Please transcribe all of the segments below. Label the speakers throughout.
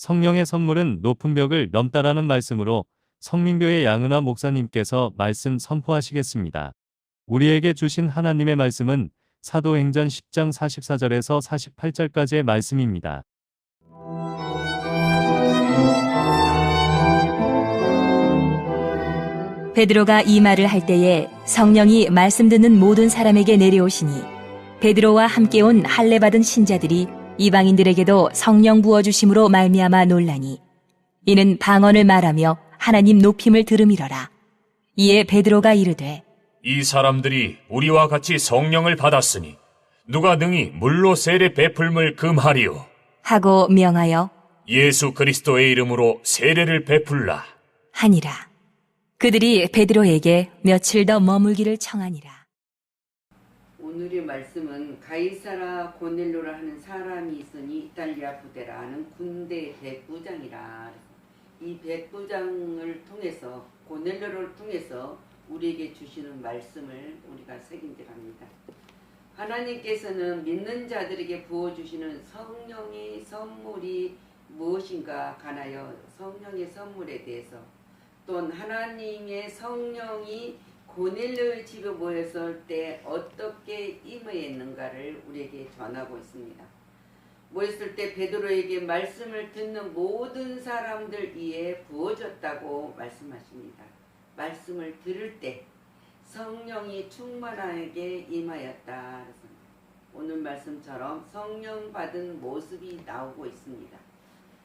Speaker 1: 성령의 선물은 높은 벽을 넘다라는 말씀으로 성민교회 양은화 목사님께서 말씀 선포하시겠습니다. 우리에게 주신 하나님의 말씀은 사도행전 10장 44절에서 48절까지의 말씀입니다.
Speaker 2: 베드로가 이 말을 할 때에 성령이 말씀 듣는 모든 사람에게 내려오시니 베드로와 함께 온 할례 받은 신자들이 이방인들에게도 성령 부어 주심으로 말미암아 놀라니 이는 방언을 말하며 하나님 높임을 들음이러라 이에 베드로가 이르되
Speaker 3: 이 사람들이 우리와 같이 성령을 받았으니 누가 능히 물로 세례 베풀물 금하리요.
Speaker 2: 하고 명하여
Speaker 3: 예수 그리스도의 이름으로 세례를 베풀라.
Speaker 2: 하니라 그들이 베드로에게 며칠 더 머물기를 청하니라
Speaker 4: 오늘의 말씀은 가이사라 고넬로라 하는 사람이 있으니 이탈리아 부대라 하는 군대 백부장이라 이 백부장을 통해서 고넬로를 통해서 우리에게 주시는 말씀을 우리가 새긴질합니다. 하나님께서는 믿는 자들에게 부어주시는 성령의 선물이 무엇인가 가나요? 성령의 선물에 대해서 또는 하나님의 성령이 고넬료의 집에 모였을 때 어떻게 임하였는가를 우리에게 전하고 있습니다. 모였을 때 베드로에게 말씀을 듣는 모든 사람들 위에 부어졌다고 말씀하십니다. 말씀을 들을 때 성령이 충만하게 임하였다. 오늘 말씀처럼 성령 받은 모습이 나오고 있습니다.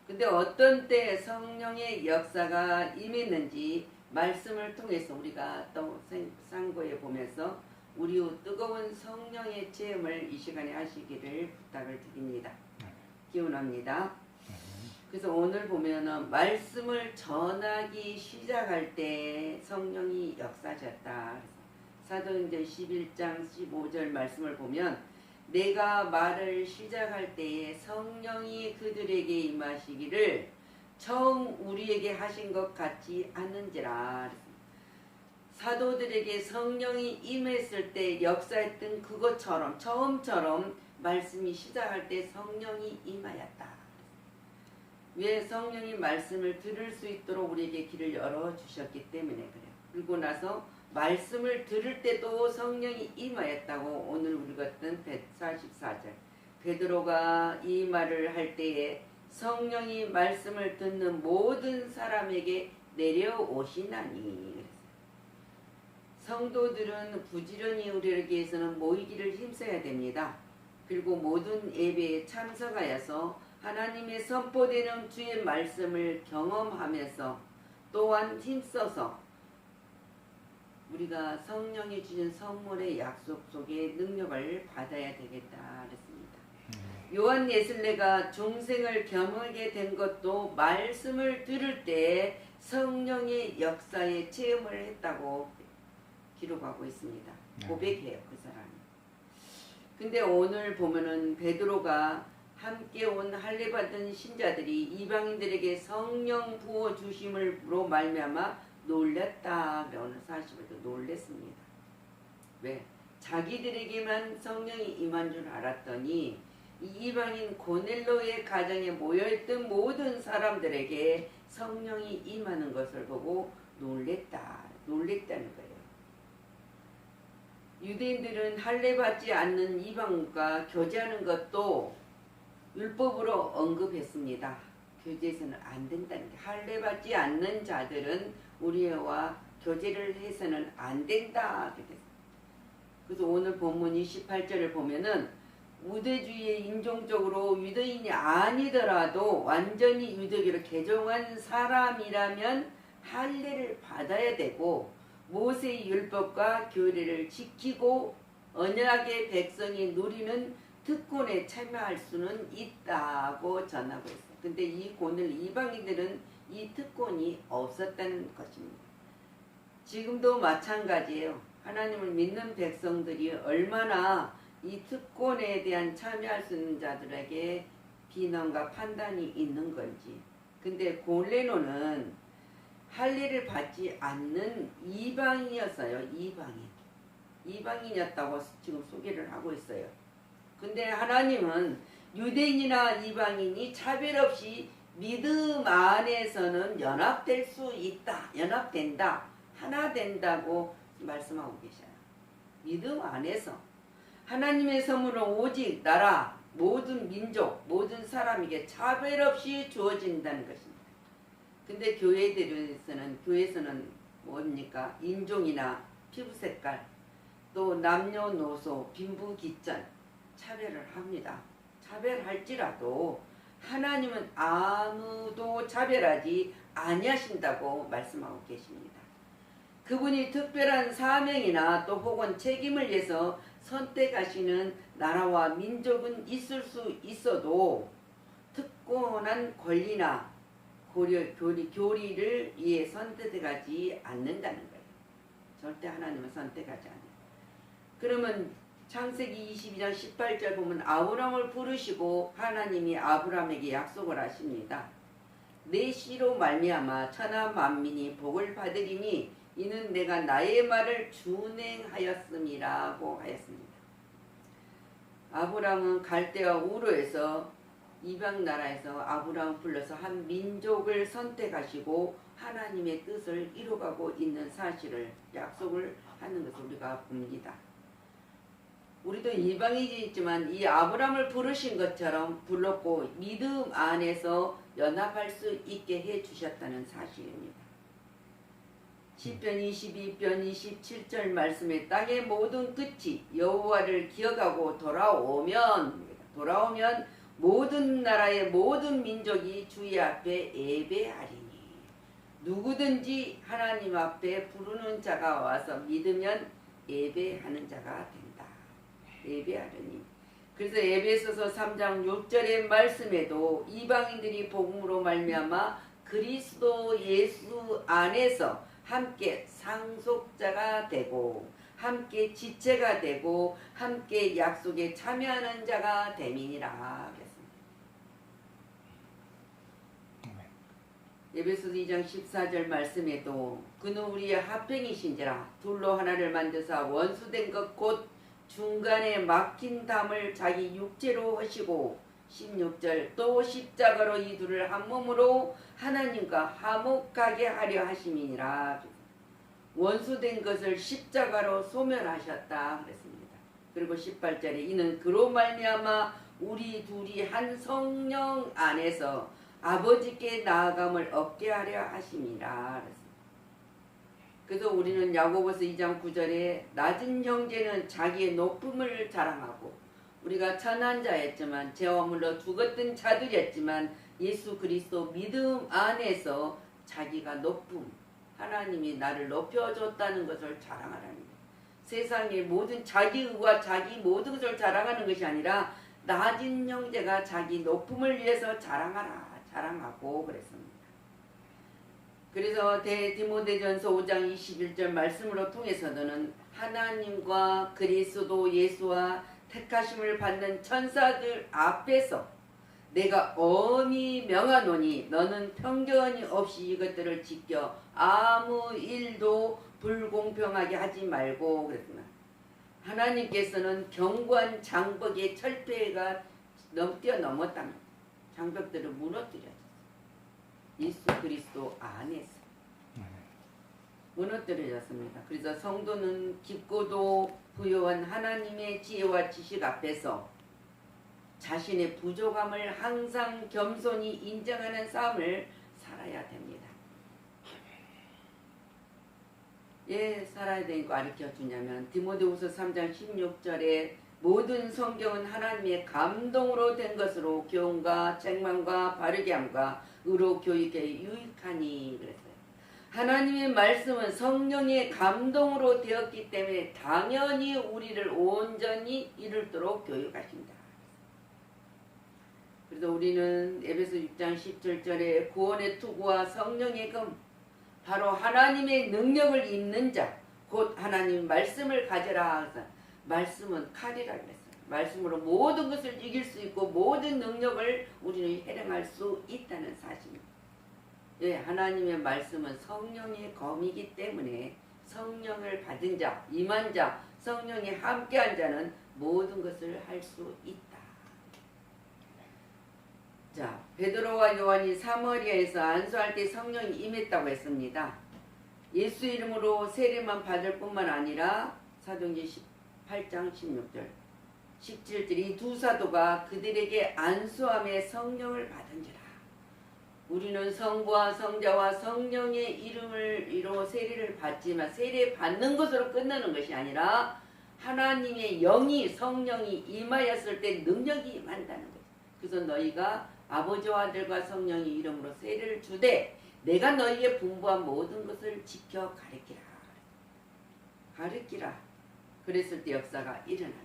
Speaker 4: 근데 어떤 때 성령의 역사가 임했는지 말씀을 통해서 우리가 또 생- 상고해 보면서 우리 후 뜨거운 성령의 체험을 이 시간에 하시기를 부탁을 드립니다. 기원합니다. 그래서 오늘 보면은 말씀을 전하기 시작할 때 성령이 역사하셨다. 사도행전 11장 15절 말씀을 보면 내가 말을 시작할 때에 성령이 그들에게 임하시기를 처음 우리에게 하신 것 같지 않은지라. 사도들에게 성령이 임했을 때 역사했던 그것처럼 처음처럼 말씀이 시작할 때 성령이 임하였다. 왜 성령이 말씀을 들을 수 있도록 우리에게 길을 열어 주셨기 때문에 그래요. 그리고 나서 말씀을 들을 때도 성령이 임하였다고 오늘 읽었던 144절. 베드로가 이 말을 할 때에 성령이 말씀을 듣는 모든 사람에게 내려오시나니. 성도들은 부지런히 우리를 위해서는 모이기를 힘써야 됩니다. 그리고 모든 예배에 참석하여서 하나님의 선포되는 주의 말씀을 경험하면서 또한 힘써서 우리가 성령이 주신 선물의 약속 속에 능력을 받아야 되겠다 그랬습니다. 요한 예슬레가 중생을 겸하게 된 것도 말씀을 들을 때 성령의 역사에 체험을 했다고 기록하고 있습니다. 고백해요 그 사람이. 근데 오늘 보면은 베드로가 함께 온 할례 받은 신자들이 이방인들에게 성령 부어 주심으로 말미암아 놀랐다. 오늘 40에도 놀랬습니다. 왜? 자기들에게만 성령이 임한 줄 알았더니 이 이방인 고넬로의 가정에 모여있던 모든 사람들에게 성령이 임하는 것을 보고 놀랬다. 놀랬다는 거예요. 유대인들은 할례 받지 않는 이방과 교제하는 것도 율법으로 언급했습니다. 교제에서는 안 된다는 게 할례 받지 않는 자들은 우리와 교제를 해서는 안 된다. 그래서 오늘 본문 28절을 보면은 우대주의에 인종적으로 유대인이 아니더라도 완전히 유대교를 개종한 사람이라면 할례를 받아야 되고 모세의 율법과 교례를 지키고 언약의 백성이 누리는 특권에 참여할 수는 있다고 전하고 있어요. 근데 이 고늘 이방인들은 이 특권이 없었다는 것입니다. 지금도 마찬가지예요. 하나님을 믿는 백성들이 얼마나 이 특권에 대한 참여할 수 있는 자들에게 비난과 판단이 있는 건지. 근데 골레노는 할례를 받지 않는 이방인이었어요. 이방인. 이방인이었다고 지금 소개를 하고 있어요. 근데 하나님은 유대인이나 이방인이 차별 없이 믿음 안에서는 연합될 수 있다. 연합된다. 하나 된다고 말씀하고 계셔요. 믿음 안에서 하나님의 선물은 오직 나라 모든 민족 모든 사람에게 차별 없이 주어진다는 것입니다. 근데 교회들에서는 교회에서는 뭡니까 인종이나 피부 색깔 또 남녀노소 빈부귀천 차별을 합니다. 차별할지라도 하나님은 아무도 차별하지 아니하신다고 말씀하고 계십니다. 그분이 특별한 사명이나 또 혹은 책임을 위해서 선택하시는 나라와 민족은 있을 수 있어도 특권한 권리나 고려, 교리, 교리를 위해 선택하지 않는다는 거예요. 절대 하나님은 선택하지 않아요. 그러면 창세기 22장 18절 보면 아브람을 부르시고 하나님이 아브람에게 약속을 하십니다. 내 씨로 말미암아 천하 만민이 복을 받으리니 이는 내가 나의 말을 준행하였음이라고 하였습니다. 아브람은 갈대와 우르에서 이방 나라에서 아브람 불러서 한 민족을 선택하시고 하나님의 뜻을 이루가고 있는 사실을 약속을 하는 것을 우리가 봅니다. 우리도 이방이지만 이 아브람을 부르신 것처럼 불렀고 믿음 안에서 연합할 수 있게 해 주셨다는 사실입니다. 시편 22편 27절 말씀에 땅의 모든 끝이 여호와를 기억하고 돌아오면 돌아오면 모든 나라의 모든 민족이 주의 앞에 예배하리니 누구든지 하나님 앞에 부르는 자가 와서 믿으면 예배하는 자가 된다. 예배하려니 그래서 에베소서 3장 6절의 말씀에도 이방인들이 복음으로 말미암아 그리스도 예수 안에서 함께 상속자가 되고 함께 지체가 되고 함께 약속에 참여하는 자가 됨이니라 그랬습니다. 에베소서 2장 14절 말씀에도 그는 우리의 합병이신지라 둘로 하나를 만드사 원수된 것 곧 중간에 막힌 담을 자기 육체로 하시고 16절 또 십자가로 이 둘을 한 몸으로 하나님과 화목하게 하려 하심이니라 원수된 것을 십자가로 소멸하셨다 그랬습니다. 그리고 18절에 이는 그로 말미암아 우리 둘이 한 성령 안에서 아버지께 나아감을 얻게 하려 하심이라. 그래서 우리는 야고보서 2장 9절에 낮은 형제는 자기의 높음을 자랑하고 우리가 천한 자였지만 물러 죽었던 자들이었지만 예수 그리스도 믿음 안에서 자기가 높음 하나님이 나를 높여줬다는 것을 자랑하라는. 세상의 모든 자기 의와 자기 모든 것을 자랑하는 것이 아니라 낮은 형제가 자기 높음을 위해서 자랑하라 자랑하고 그랬습니다. 그래서 대디모데전서 5장 21절 말씀으로 통해서는 하나님과 그리스도 예수와 택하심을 받는 천사들 앞에서 내가 엄히 명하노니 너는 편견이 없이 이것들을 지켜 아무 일도 불공평하게 하지 말고 그랬구나. 하나님께서는 경관 장벽의 철폐가 넘 뛰어넘었다는 장벽들을 무너뜨렸어. 예수 그리스도 안에서 무너뜨려졌습니다. 그래서 성도는 깊고도 부요한 하나님의 지혜와 지식 앞에서 자신의 부족함을 항상 겸손히 인정하는 삶을 살아야 됩니다. 예, 살아야 거 가르쳐 주냐면 디모데후서 3장 16절에 모든 성경은 하나님의 감동으로 된 것으로 교훈과 책망과 바르게 함과 의로 교육에 유익하니 그랬어요. 하나님의 말씀은 성령의 감동으로 되었기 때문에 당연히 우리를 온전히 이룰도록 교육하신다. 그래서 우리는 에베소 6장 17절에 구원의 투구와 성령의 금 바로 하나님의 능력을 입는 자, 곧 하나님 말씀을 가져라 하서 말씀은 칼이라 그랬어요. 말씀으로 모든 것을 이길 수 있고 모든 능력을 우리는 해령할 수 있다는 사실입니다. 예, 하나님의 말씀은 성령의 검이기 때문에 성령을 받은 자, 임한 자, 성령이 함께한 자는 모든 것을 할 수 있다. 자, 베드로와 요한이 사마리아에서 안수할 때 성령이 임했다고 했습니다. 예수 이름으로 세례만 받을 뿐만 아니라 사도행전 18장 16절 17절 이 두 사도가 그들에게 안수함에 성령을 받은지라 우리는 성부와 성자와 성령의 이름을 이로 세례를 받지만 세례 받는 것으로 끝나는 것이 아니라 하나님의 영이 성령이 임하였을 때 능력이 임한다는 거죠. 그래서 너희가 아버지와 아들과 성령의 이름으로 세례를 주되 내가 너희의 분부한 모든 것을 지켜 가르치라. 가르치라. 그랬을 때 역사가 거예요.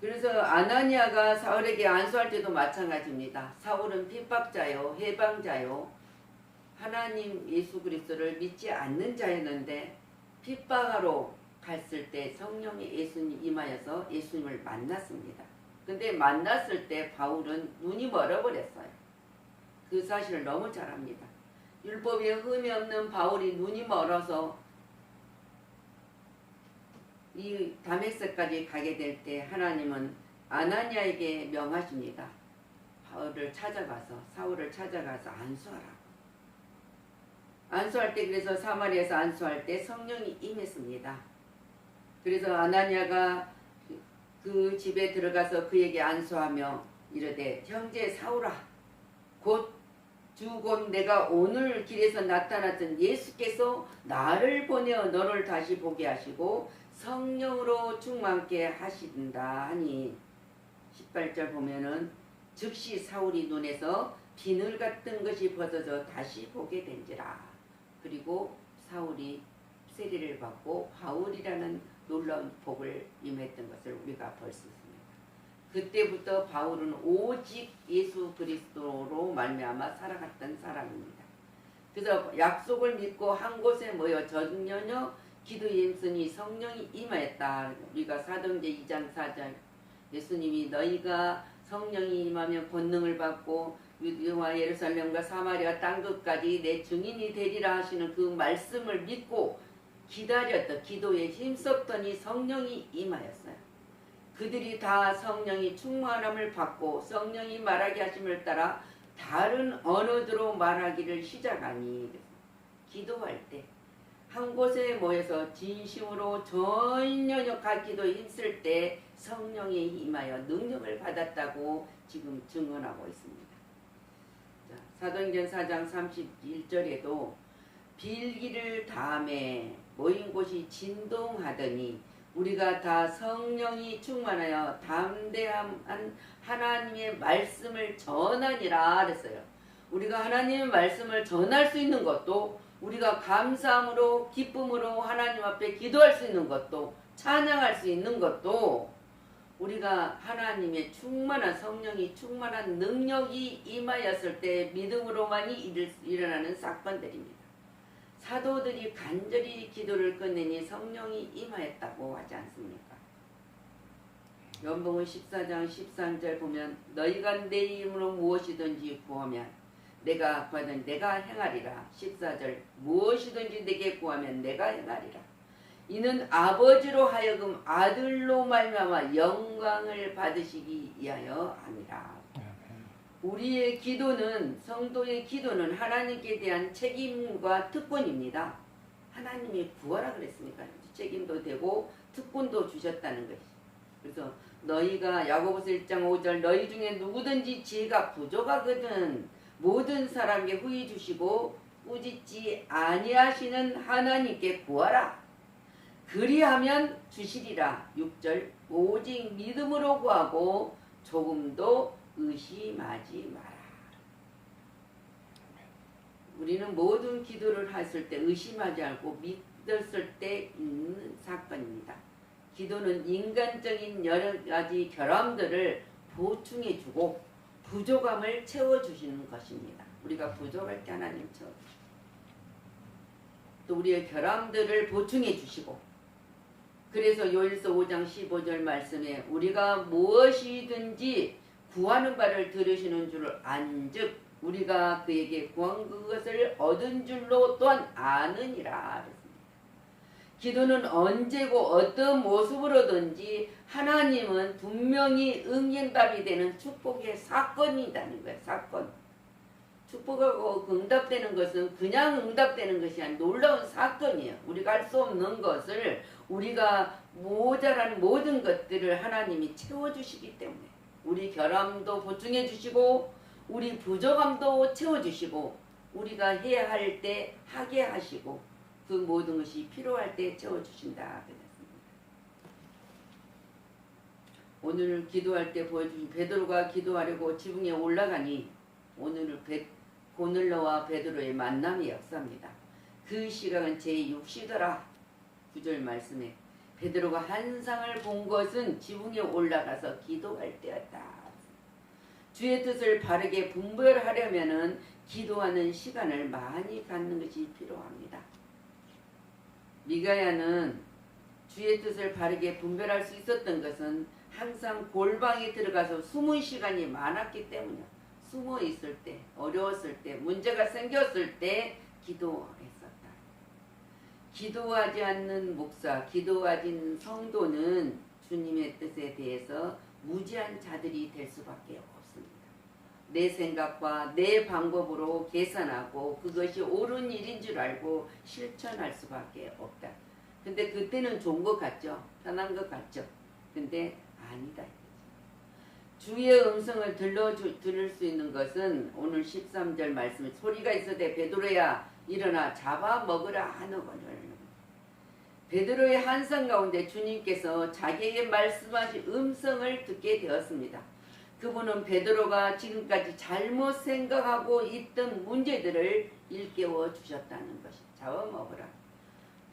Speaker 4: 그래서 아나니아가 사울에게 안수할 때도 마찬가지입니다. 사울은 핍박자요, 해방자요, 하나님 예수 그리스도를 믿지 않는 자였는데 핍박하러 갔을 때 성령이 예수님 임하여서 예수님을 만났습니다. 근데 만났을 때 바울은 눈이 멀어버렸어요. 그 사실을 너무 잘 압니다. 율법에 흠이 없는 바울이 눈이 멀어서 이 다메섹까지 가게 될 때 하나님은 아나니아에게 명하십니다. 바울을 찾아가서 사울을 찾아가서 안수하라. 안수할 때 그래서 사마리아에서 안수할 때 성령이 임했습니다. 그래서 아나니아가 그- 그 집에 들어가서 그에게 안수하며 이르되 형제 사울아 곧 주곧 내가 오늘 길에서 나타났던 예수께서 나를 보내어 너를 다시 보게 하시고 성령으로 충만케 하신다 하니 18절 보면은 즉시 사울이 눈에서 비늘 같은 것이 벗어져 다시 보게 된지라 그리고 사울이 세례를 받고 바울이라는 놀라운 복을 임했던 것을 우리가 볼 수 있습니다. 그때부터 바울은 오직 예수 그리스도로 말미암아 살아갔던 사람입니다. 그래서 약속을 믿고 한 곳에 모여 전년여 기도 힘쓰니 성령이 임하였다. 우리가 사도행전 2장 4절 예수님이 너희가 성령이 임하면 권능을 받고 유대와 예루살렘과 사마리아 땅 끝까지 내 증인이 되리라 하시는 그 말씀을 믿고 기다렸다. 기도에 힘썼더니 성령이 임하였어요. 그들이 다 성령이 충만함을 받고 성령이 말하게 하심을 따라 다른 언어들로 말하기를 시작하니 기도할 때 한 곳에 모여서 진심으로 전연역 기도 힘쓸 때 성령에 임하여 능력을 받았다고 지금 증언하고 있습니다. 자, 사도행전 4장 31절에도 빌기를 다음에 모인 곳이 진동하더니 우리가 다 성령이 충만하여 담대한 하나님의 말씀을 전하니라 그랬어요. 우리가 하나님의 말씀을 전할 수 있는 것도 우리가 감사함으로 기쁨으로 하나님 앞에 기도할 수 있는 것도 찬양할 수 있는 것도 우리가 하나님의 충만한 성령이 충만한 능력이 임하였을 때 믿음으로만이 일- 일어나는 사건들입니다. 사도들이 간절히 기도를 끝내니 성령이 임하였다고 하지 않습니까? 연봉은 14장 13절 보면 너희가 내 이름으로 무엇이든지 구하면 내가 구하든 내가 행하리라 14절 무엇이든지 내게 구하면 내가 행하리라 이는 아버지로 하여금 아들로 말미암아 영광을 받으시기 위하여 함이라 우리의 기도는 성도의 기도는 하나님께 대한 책임과 특권입니다. 하나님이 구하라 그랬으니까 책임도 되고 특권도 주셨다는 것이. 그래서 너희가 야고보서 1장 5절 너희 중에 누구든지 지혜가 부족하거든 모든 사람에게 후히 주시고 꾸짖지 아니하시는 하나님께 구하라. 그리하면 주시리라. 6절 오직 믿음으로 구하고 조금도 의심하지 마라. 우리는 모든 기도를 했을 때 의심하지 않고 믿었을 때 있는 사건입니다. 기도는 인간적인 여러 가지 결함들을 보충해주고 부족함을 채워주시는 것입니다. 우리가 부족할 때 하나님 채워주시고 또 우리의 결함들을 보충해 주시고 그래서 요일서 5장 15절 말씀에 우리가 무엇이든지 구하는 바를 들으시는 줄 안즉 우리가 그에게 구한 그것을 얻은 줄로 또한 아느니라. 기도는 언제고 어떤 모습으로든지 하나님은 분명히 응답이 되는 축복의 사건이라는 거예요. 사건. 축복하고 응답되는 것은 그냥 응답되는 것이 아니라 놀라운 사건이에요. 우리가 할 수 없는 것을 우리가 모자란 모든 것들을 하나님이 채워주시기 때문에 우리 결함도 보충해 주시고 우리 부족함도 채워주시고 우리가 해야 할 때 하게 하시고 그 모든 것이 필요할 때 채워주신다. 오늘 기도할 때 보여준 베드로가 기도하려고 지붕에 올라가니 오늘은 베, 고넬로와 베드로의 만남의 역사입니다. 그 시각은 제6시더라. 구절 말씀에 베드로가 한상을 본 것은 지붕에 올라가서 기도할 때였다. 주의 뜻을 바르게 분별하려면은 기도하는 시간을 많이 갖는 것이 필요합니다. 미가야는 주의 뜻을 바르게 분별할 수 있었던 것은 항상 골방에 들어가서 숨은 시간이 많았기 때문이야. 숨어 있을 때, 어려웠을 때, 문제가 생겼을 때 기도했었다. 기도하지 않는 목사, 기도하지 않는 성도는 주님의 뜻에 대해서 무지한 자들이 될 수밖에 없습니다. 내 생각과 내 방법으로 계산하고 그것이 옳은 일인 줄 알고 실천할 수밖에 없다. 근데 그때는 좋은 것 같죠? 편한 것 같죠? 근데 아니다. 주의 음성을 들러 들을 수 있는 것은 오늘 13절 말씀에 소리가 있어대 베드로야 일어나 잡아 먹으라 하는거늘 베드로의 한상 가운데 주님께서 자기에게 말씀하신 음성을 듣게 되었습니다. 그분은 베드로가 지금까지 잘못 생각하고 있던 문제들을 일깨워 주셨다는 것이 잡아 먹으라.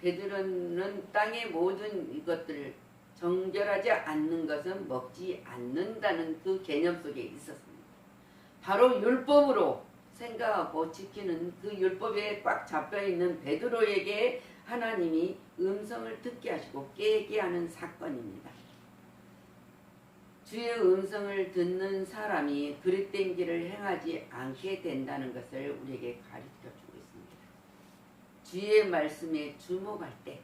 Speaker 4: 베드로는 땅의 모든 이것들을 정결하지 않는 것은 먹지 않는다는 그 개념 속에 있었습니다. 바로 율법으로 생각하고 지키는 그 율법에 꽉 잡혀 있는 베드로에게 하나님이 음성을 듣게 하시고 깨게 하는 사건입니다. 주의 음성을 듣는 사람이 그릇된 길을 행하지 않게 된다는 것을 우리에게 가르쳐 주고 있습니다. 주의 말씀에 주목할 때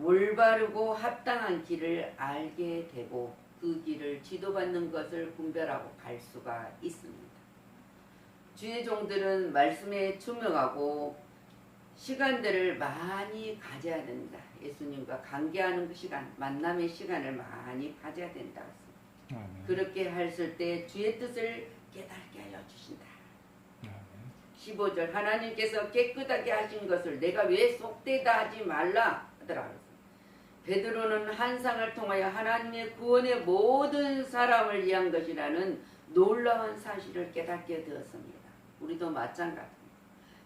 Speaker 4: 올바르고 합당한 길을 알게 되고 그 길을 지도받는 것을 분별하고 갈 수가 있습니다. 주의 종들은 말씀에 주목하고 시간들을 많이 가져야 된다. 예수님과 관계하는 그 시간, 만남의 시간을 많이 가져야 된다.
Speaker 5: 아멘.
Speaker 4: 그렇게 했을 때 주의 뜻을 깨닫게 하여 주신다.
Speaker 5: 아멘.
Speaker 4: 15절 하나님께서 깨끗하게 하신 것을 내가 왜 속되다 하지 말라 하더라. 베드로는 한상을 통하여 하나님의 구원의 모든 사람을 위한 것이라는 놀라운 사실을 깨닫게 되었습니다. 우리도 마찬가지입니다.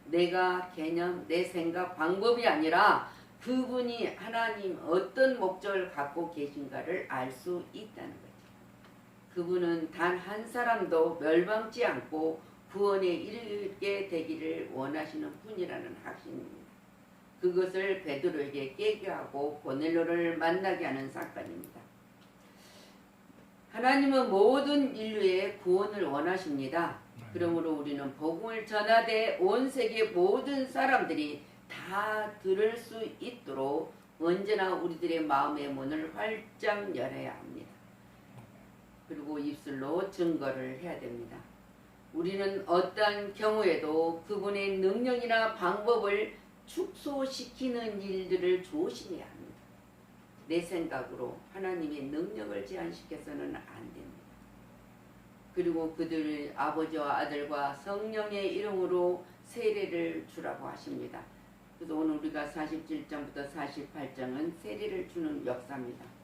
Speaker 4: 내가 개념, 내 생각, 방법이 아니라 그분이 하나님 어떤 목적을 갖고 계신가를 알 수 있다는 거죠. 그분은 단 한 사람도 멸망치 않고 구원에 이르게 되기를 원하시는 분이라는 확신입니다. 그것을 베드로에게 깨게 하고 고넬로를 만나게 하는 사건입니다. 하나님은 모든 인류의 구원을 원하십니다. 그러므로 우리는 복음을 전하되 온 세계 모든 사람들이 다 들을 수 있도록 언제나 우리들의 마음의 문을 활짝 열어야 합니다. 그리고 입술로 증거를 해야 됩니다. 우리는 어떠한 경우에도 그분의 능력이나 방법을 축소시키는 일들을 조심해야 합니다. 내 생각으로 하나님의 능력을 제한시켜서는 안 됩니다. 그리고 그들 아버지와 아들과 성령의 이름으로 세례를 주라고 하십니다. 그래서 오늘 우리가 47장부터 48장은 세례를 주는 역사입니다.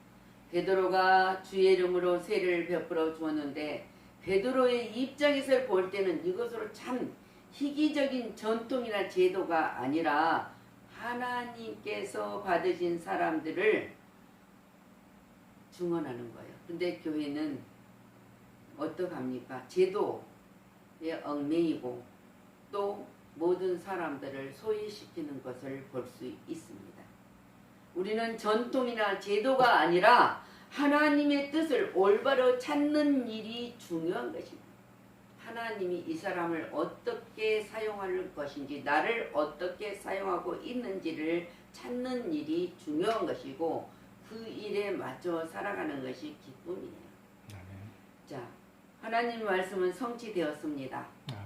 Speaker 4: 베드로가 주의 이름으로 세례를 베풀어 주었는데 베드로의 입장에서 볼 때는 이것으로 참 희귀적인 전통이나 제도가 아니라 하나님께서 받으신 사람들을 증언하는 거예요. 근데 교회는 어떡합니까? 제도에 얽매이고 또 모든 사람들을 소외시키는 것을 볼 수 있습니다. 우리는 전통이나 제도가 아니라 하나님의 뜻을 올바로 찾는 일이 중요한 것입니다. 하나님이 이 사람을 어떻게 사용할 것인지 나를 어떻게 사용하고 있는지를 찾는 일이 중요한 것이고 그 일에 맞춰 살아가는 것이 기쁨이에요.
Speaker 5: 아멘.
Speaker 4: 자, 하나님 말씀은 성취되었습니다.
Speaker 5: 아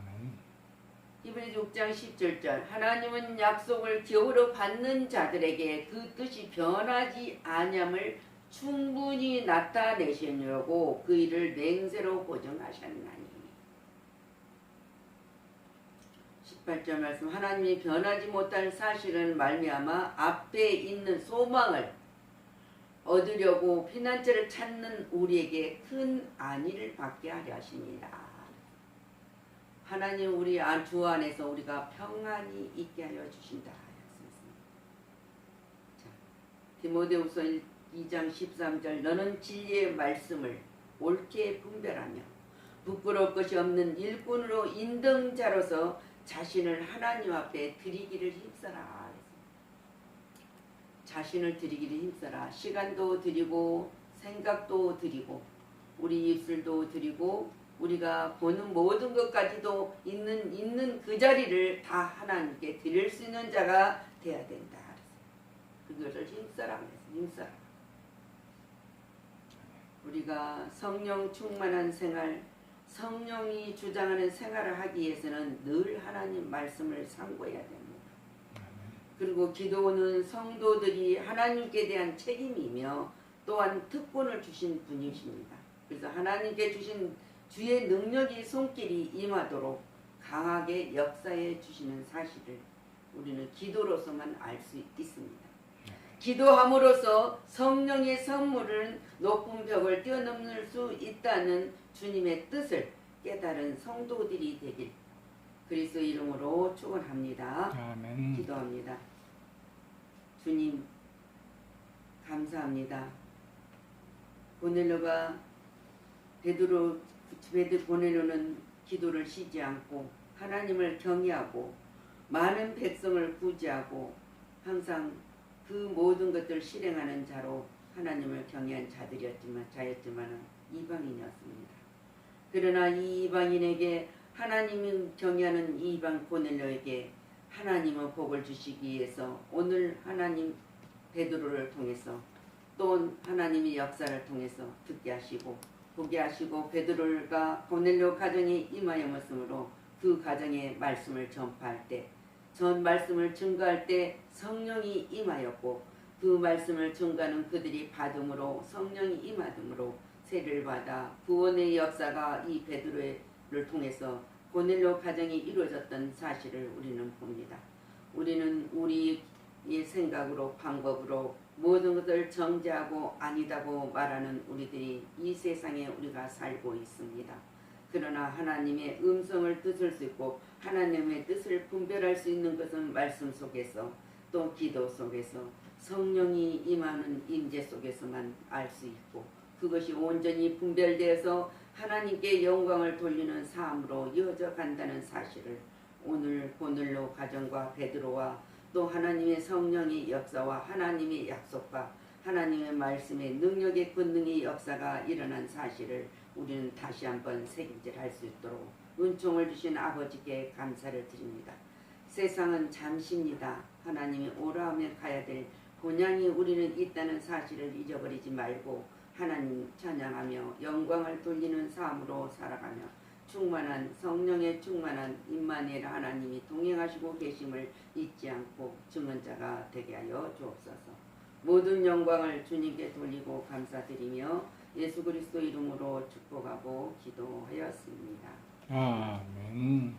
Speaker 5: 멘.
Speaker 4: 이번에 6장 10절절 하나님은 약속을 겨울어 받는 자들에게 그 뜻이 변하지 아니함을 충분히 나타내시려고 그 일을 맹세로 보증하셨나니 18절 말씀 하나님이 변하지 못할 사실은 말미암아 앞에 있는 소망을 얻으려고 피난처를 찾는 우리에게 큰 안위를 받게 하려 하십니다. 하나님 우리 안- 주 안에서 우리가 평안이 있게 하여 주신다. 자, 디모데후서 2장 13절 너는 진리의 말씀을 옳게 분별하며 부끄러울 것이 없는 일꾼으로 인등자로서 자신을 하나님 앞에 드리기를 힘써라. 자신을 드리기를 힘써라. 시간도 드리고 생각도 드리고 우리 입술도 드리고 우리가 보는 모든 것까지도 있는 있는 그 자리를 다 하나님께 드릴 수 있는 자가 돼야 된다. 그것을 힘써라. 힘써라. 우리가 성령 충만한 생활, 성령이 주장하는 생활을 하기 위해서는 늘 하나님 말씀을 상고해야 됩니다. 그리고 기도는 성도들이 하나님께 대한 책임이며 또한 특권을 주신 분이십니다. 그래서 하나님께 주신 주의 능력이 손길이 임하도록 강하게 역사해 주시는 사실을 우리는 기도로서만 알 수 있습니다. 기도함으로써 성령의 선물은 높은 벽을 뛰어넘을 수 있다는 주님의 뜻을 깨달은 성도들이 되길 그리스도 이름으로 축원합니다.
Speaker 5: 아멘.
Speaker 4: 기도합니다. 주님 감사합니다. 고넬로가 베드로 베드 고넬로는 기도를 쉬지 않고 하나님을 경외하고 많은 백성을 구제하고 항상 그 모든 것들을 실행하는 자로 하나님을 경외한 자들이었지만 자였지만 이방인이었습니다. 그러나 이 이방인에게 하나님을 경외하는 이방 고넬로에게 하나님은 복을 주시기 위해서 오늘 하나님 베드로를 통해서 또 하나님의 역사를 통해서 듣게 하시고 보게 하시고 베드로가 고넬료 가정에 임하였으므로 그 가정의 말씀을 전파할 때 전 말씀을 증거할 때 성령이 임하였고 그 말씀을 증거하는 그들이 받음으로 성령이 임하므로 세를 받아 구원의 역사가 이 베드로를 통해서 고넬료 가정이 이루어졌던 사실을 우리는 봅니다. 우리는 우리의 생각으로 방법으로 모든 것을 정죄하고 아니다고 말하는 우리들이 이 세상에 우리가 살고 있습니다. 그러나 하나님의 음성을 듣을 수 있고 하나님의 뜻을 분별할 수 있는 것은 말씀 속에서 또 기도 속에서 성령이 임하는 임재 속에서만 알 수 있고 그것이 온전히 분별되어서 하나님께 영광을 돌리는 삶으로 이어져 간다는 사실을 오늘 고넬로 가정과 베드로와 또 하나님의 성령의 역사와 하나님의 약속과 하나님의 말씀의 능력의 권능의 역사가 일어난 사실을 우리는 다시 한번 새김질할 수 있도록 은총을 주신 아버지께 감사를 드립니다. 세상은 잠시입니다. 하나님이 오라 하면 가야 될 본향이 우리는 있다는 사실을 잊어버리지 말고 하나님 찬양하며 영광을 돌리는 삶으로 살아가며 충만한 성령의 충만한 임마누엘 하나님이 동행하시고 계심을 잊지 않고 증언 자가 되게 하여 주옵소서. 모든 영광을 주님께 돌리고 감사드리며 예수 그리스도 이름으로 축복하고 기도하였습니다.
Speaker 5: 아멘.